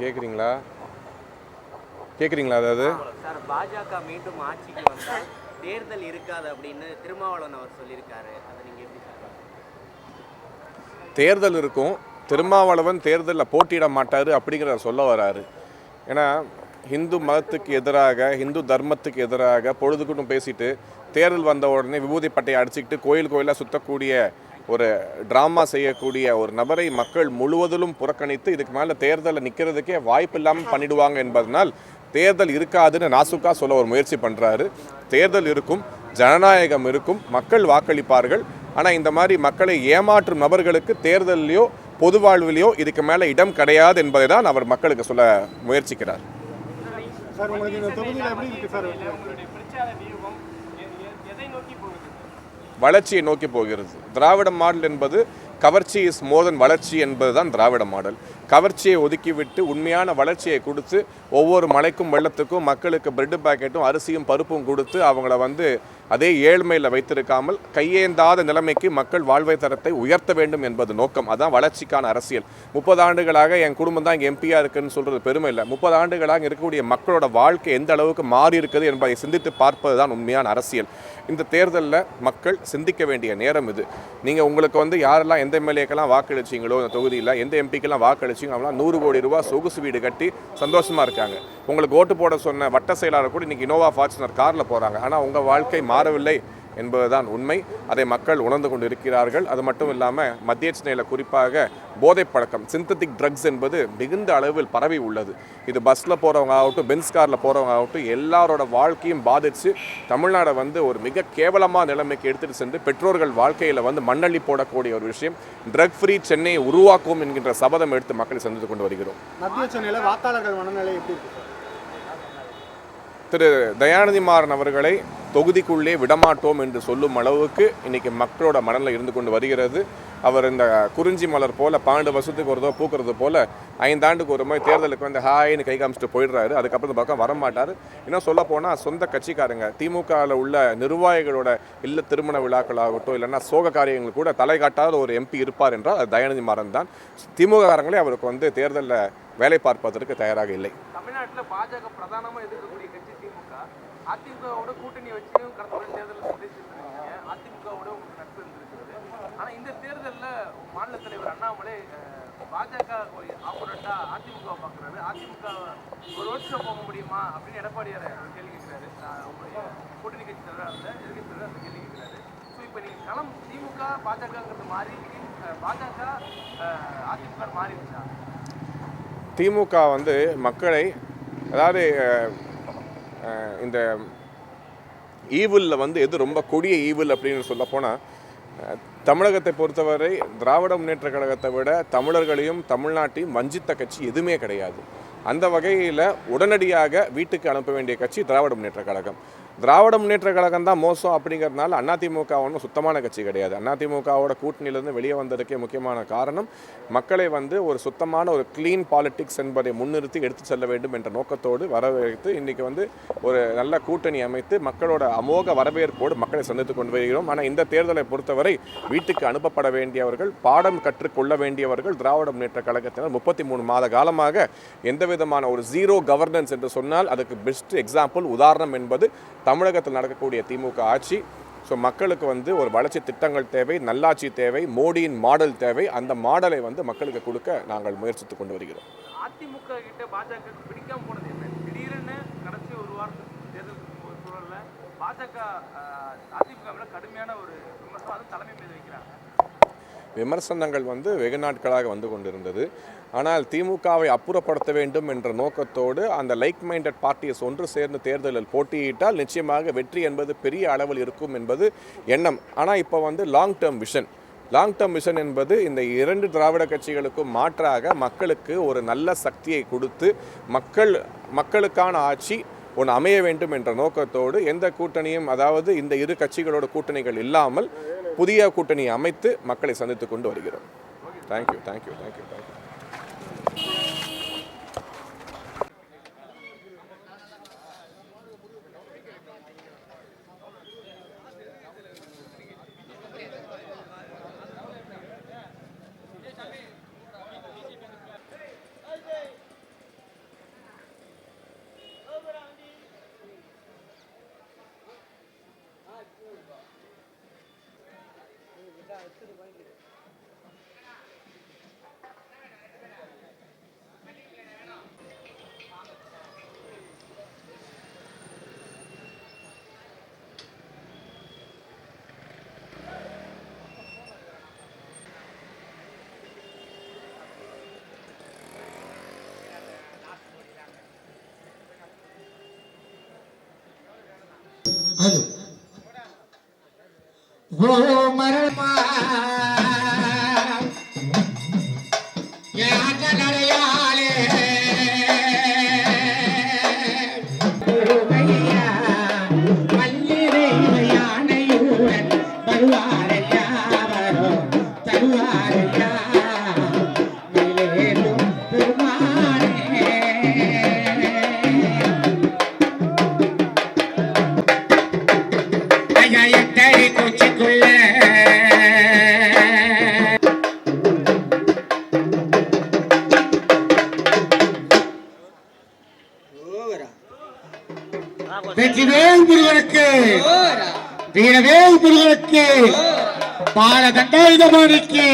கேட்குறீங்களா கேட்குறீங்களா அதாவது? சார் பாஜக மீண்டும் ஆட்சிக்கு வந்தால் தேர்தல் இருக்காது அப்படின்னு திருமாவளவன் அவர் சொல்லியிருக்காரு. அதை நீங்க எப்படி? தேர்தல் இருக்கும். திருமாவளவன் தேர்தலில் போட்டியிட மாட்டார் அப்படிங்கிறத சொல்ல வராரு. ஏன்னா இந்து மதத்துக்கு எதிராக இந்து தர்மத்துக்கு எதிராக பொழுதுக்குன்னு பேசிட்டு தேர்தல் வந்த உடனே விபூதி பட்டையை அடிச்சுக்கிட்டு கோயில் கோயிலாக சுற்றக்கூடிய ஒரு ட்ராமா செய்யக்கூடிய ஒரு நபரை மக்கள் முழுவதிலும் புறக்கணித்து இதுக்கு மேலே தேர்தலில் நிற்கிறதுக்கே வாய்ப்பு இல்லாமல் பண்ணிடுவாங்க என்பதனால் தேர்தல் இருக்காதுன்னு நாசுக்கா சொல்ல ஒரு முயற்சி பண்ணுறாரு தேர்தல் இருக்கும் ஜனநாயகம் இருக்கும் மக்கள் வாக்களிப்பார்கள். ஆனால் இந்த மாதிரி மக்களை ஏமாற்றும் நபர்களுக்கு தேர்தலையோ பொது வாழ்விலையோ இதுக்கு மேலே இடம் கிடையாது என்பதை தான் அவர் மக்களுக்கு சொல்ல முயற்சிக்கிறார். சார் உங்களுக்கு இந்த தொகுதியில் எப்படி இருக்கு சார்? வளர்ச்சியை நோக்கி போகிறது. திராவிட மாடல் என்பது கவர்ச்சி இஸ் மோர் தன் வளர்ச்சி என்பதுதான் திராவிட மாடல். கவர்ச்சியை ஒதுக்கிவிட்டு உண்மையான வளர்ச்சியை கொடுத்து ஒவ்வொரு மலைக்கும் வெள்ளத்துக்கும் மக்களுக்கு பிரெட்டு பாக்கெட்டும் அரிசியும் பருப்பும் கொடுத்து அவங்கள வந்து அதே ஏழ்மையில் வைத்திருக்காமல் கையேந்தாத நிலைமைக்கு மக்கள் வாழ்வை தரத்தை உயர்த்த வேண்டும் என்பது நோக்கம். அதான் வளர்ச்சிக்கான அரசியல். முப்பது ஆண்டுகளாக என் குடும்பம் தான் இங்கே எம்பியாக இருக்குன்னு சொல்கிறது பெருமை இல்லை. முப்பது ஆண்டுகளாக இருக்கக்கூடிய மக்களோட வாழ்க்கை எந்த அளவுக்கு மாறி இருக்குது என்பதை சிந்தித்து பார்ப்பது தான் உண்மையான அரசியல். இந்த தேர்தலில் மக்கள் சிந்திக்க வேண்டிய நேரம் இது. நீங்கள் உங்களுக்கு வந்து யாரெல்லாம் எந்த எம்எல்ஏக்கெல்லாம் வாக்களிச்சிங்களோ இந்த தொகுதியில் எந்த எம்பிக்கெல்லாம் வாக்களிச்சிங்க அவங்களாம் நூறு கோடி ரூபா சொகுசு வீடு கட்டி சந்தோஷமாக இருக்காங்க. உங்களுக்கு ஓட்டு போட சொன்ன வட்ட செயலாளர் கூட இன்றைக்கி இனோவா ஃபார்ச்சுனர் காரில் போகிறாங்க ஆனால் உங்கள் வாழ்க்கை மா மாறவில்லை என்பதுதான் உண்மை. அதை மக்கள் உணர்ந்து கொண்டு இருக்கிறார்கள் அது மட்டும் இல்லாமல் மத்திய சென்னையில் குறிப்பாக போதைப் பழக்கம் சிந்தட்டிக் ட்ரக்ஸ் என்பது மிகுந்த அளவில் பரவி உள்ளது. இது பஸ்ஸில் போகிறவங்க ஆகட்டும் பென்ஸ் காரில் போகிறவங்க ஆகட்டும் எல்லாரோட வாழ்க்கையும் பாதித்து தமிழ்நாடை வந்து ஒரு மிக கேவலமான நிலைமைக்கு எடுத்துகிட்டு சென்று பெற்றோர்கள் வாழ்க்கையில் வந்து மண்ணள்ளி போடக்கூடிய ஒரு விஷயம். ட்ரக் ஃப்ரீ சென்னையை உருவாக்கும் என்கின்ற சபதம் எடுத்து மக்களை சந்தித்து கொண்டு வருகிறோம். மத்திய சென்னையில் வாக்காளர்கள் மனநிலை எப்படி திரு. தயாநிதி மாறன் அவர்களை தொகுதிக்குள்ளே விடமாட்டோம் என்று சொல்லும் அளவுக்கு இன்னைக்கு மக்களோட மனநிலை இருந்து கொண்டு வருகிறது. அவர் இந்த குறிஞ்சி மலர் போல பன்னெண்டு வருஷத்துக்கு ஒரு தடவை பூக்கிறது போல ஐந்தாண்டுக்கு ஒரு மாதிரி தேர்தலுக்கு வந்து ஹாய்னு கை காமிச்சிட்டு போயிடுறாரு. அதுக்கப்புறம் இந்த பக்கம் வரமாட்டார். இன்னும் சொல்ல போனால் சொந்த கட்சிக்காரங்க திமுகவில் உள்ள நிர்வாகிகளோட இல்ல திருமண விழாக்களாகட்டும் இல்லைன்னா சோக காரியங்கள் கூட தலை காட்டாத ஒரு எம்பி இருப்பார் என்றால் அது தயாநிதி மாறன் தான். திமுக காரங்களே அவருக்கு வந்து தேர்தலில் வேலை பார்ப்பதற்கு தயாராக இல்லை. தமிழ்நாட்டில் பாஜக பிரதானமாக எதிர்க்கக்கூடிய கட்சி திமுக. அதிமுகவோட கூட்டணி வச்சு கடந்த தேர்தலில் சந்திச்சிருக்கீங்க அதிமுகவோட உங்களுக்கு நட்பு இருந்திருக்கிறது. ஆனா இந்த தேர்தலில் மாநில தலைவர் அண்ணாமலை பாஜக ஒரு ஆப்போனண்டா அதிமுக பார்க்குறாரு. அதிமுக ஒரு வருஷம் போக முடியுமா அப்படின்னு எடப்பாடியார் ஒரு கேள்வி கேட்கிறாரு. அஹ், உங்களுடைய கூட்டணி கட்சி தலைவர் அந்த எதிர்கட்சி தலைவர் அந்த கேள்வி கேட்கிறாரு. ஸோ இப்போ நீங்கள் களம் திமுக பாஜகங்கிறது மாறி பாஜக அதிமுக மாறிடுச்சா? திமுக வந்து மக்களை அதாவது இந்த ஈவிலில் வந்து எது ரொம்ப கொடிய ஈவில் அப்படின்னு சொல்ல போனால் தமிழகத்தை பொறுத்தவரை திராவிட முன்னேற்ற கழகத்தை விட தமிழர்களையும் தமிழ்நாட்டையும் வஞ்சித்த கட்சி எதுவுமே கிடையாது. அந்த வகையில் உடனடியாக வீட்டுக்கு அனுப்ப வேண்டிய கட்சி திராவிட முன்னேற்ற கழகம். திராவிட முன்னேற்ற கழகம் தான் மோசம் அப்படிங்கிறதுனால அதிமுக ஒன்றும் சுத்தமான கட்சி கிடையாது. அதிமுகவோட கூட்டணியிலேருந்து வெளியே வந்ததுக்கே முக்கியமான காரணம் மக்களை வந்து ஒரு சுத்தமான ஒரு க்ளீன் பாலிடிக்ஸ் என்பதை முன்னிறுத்தி எடுத்து செல்ல வேண்டும் என்ற நோக்கத்தோடு வரவேற்று இன்றைக்கி வந்து ஒரு நல்ல கூட்டணி அமைத்து மக்களோட அமோக வரவேற்போடு மக்களை சந்தித்து கொண்டு வருகிறோம் ஆனால் இந்த தேர்தலை பொறுத்தவரை வீட்டுக்கு அனுப்பப்பட வேண்டியவர்கள் பாடம் கற்றுக்கொள்ள வேண்டியவர்கள் திராவிட முன்னேற்ற கழகத்தினர் முப்பத்தி மூணு மாத காலமாக எந்த விதமான ஒரு ஜீரோ கவர்னன்ஸ் என்று சொன்னால் அதுக்கு பெஸ்ட் எக்ஸாம்பிள் உதாரணம் என்பது தமிழகத்தில் நடக்கக்கூடிய திமுக ஆட்சி. ஸோ மக்களுக்கு வந்து ஒரு வளர்ச்சி திட்டங்கள் தேவை நல்லாட்சி தேவை மோடியின் மாடல் தேவை. அந்த மாடலை வந்து மக்களுக்கு கொடுக்க நாங்கள் முயற்சித்து கொண்டு வருகிறோம். அதிமுக கிட்ட பாஜக பிடிக்காம போனது என்ன? திடீர்னு கடைசி ஒரு வாரத்துக்கு தேர்தல் ஒரு பாஜக ஆஹ், அதிமுக கடுமையான ஒரு விமர்சனம் அதுவும் தலைமை மீது வைக்கிறாங்க. விமர்சனங்கள் வந்து வெகு நாட்களாக வந்து கொண்டிருந்தது. ஆனால் திமுகவை அப்புறப்படுத்த வேண்டும் என்ற நோக்கத்தோடு அந்த லைக் மைண்டட் பார்ட்டிஸ் ஒன்று சேர்ந்து தேர்தலில் போட்டியிட்டால் நிச்சயமாக வெற்றி என்பது பெரிய அளவில் இருக்கும் என்பது எண்ணம். ஆனால் இப்போ வந்து long term vision long term mission என்பது இந்த இரண்டு திராவிட கட்சிகளுக்கும் மாற்றாக மக்களுக்கு ஒரு நல்ல சக்தியை கொடுத்து மக்கள் மக்களுக்கான ஆட்சி ஒன்று அமைய வேண்டும் என்ற நோக்கத்தோடு எந்த கூட்டணியும் அதாவது இந்த இரு கட்சிகளோட கூட்டணிகள் இல்லாமல் புதிய கூட்டணி அமைத்து மக்களை சந்தித்து கொண்டு வருகிறோம். தேங்க்யூ தேங்க்யூ தேங்க்யூ தேங்க்யூ அது. ஓ மரமா ஏ வீரவேல் முருகனுக்கு பாலதண்டாயுதமானிக்கு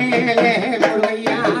மேலே முறையாக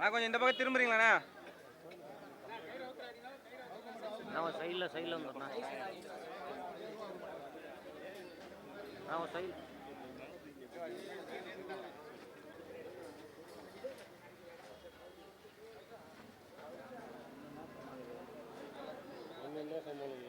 அண்ணா கொஞ்சம் இந்த பக்கம் திரும்புறீங்களாண்ணா? நான் சைடில் சைடில் வந்துடுறேண்ணா நான் சைடு அங்கே சம்பளம்?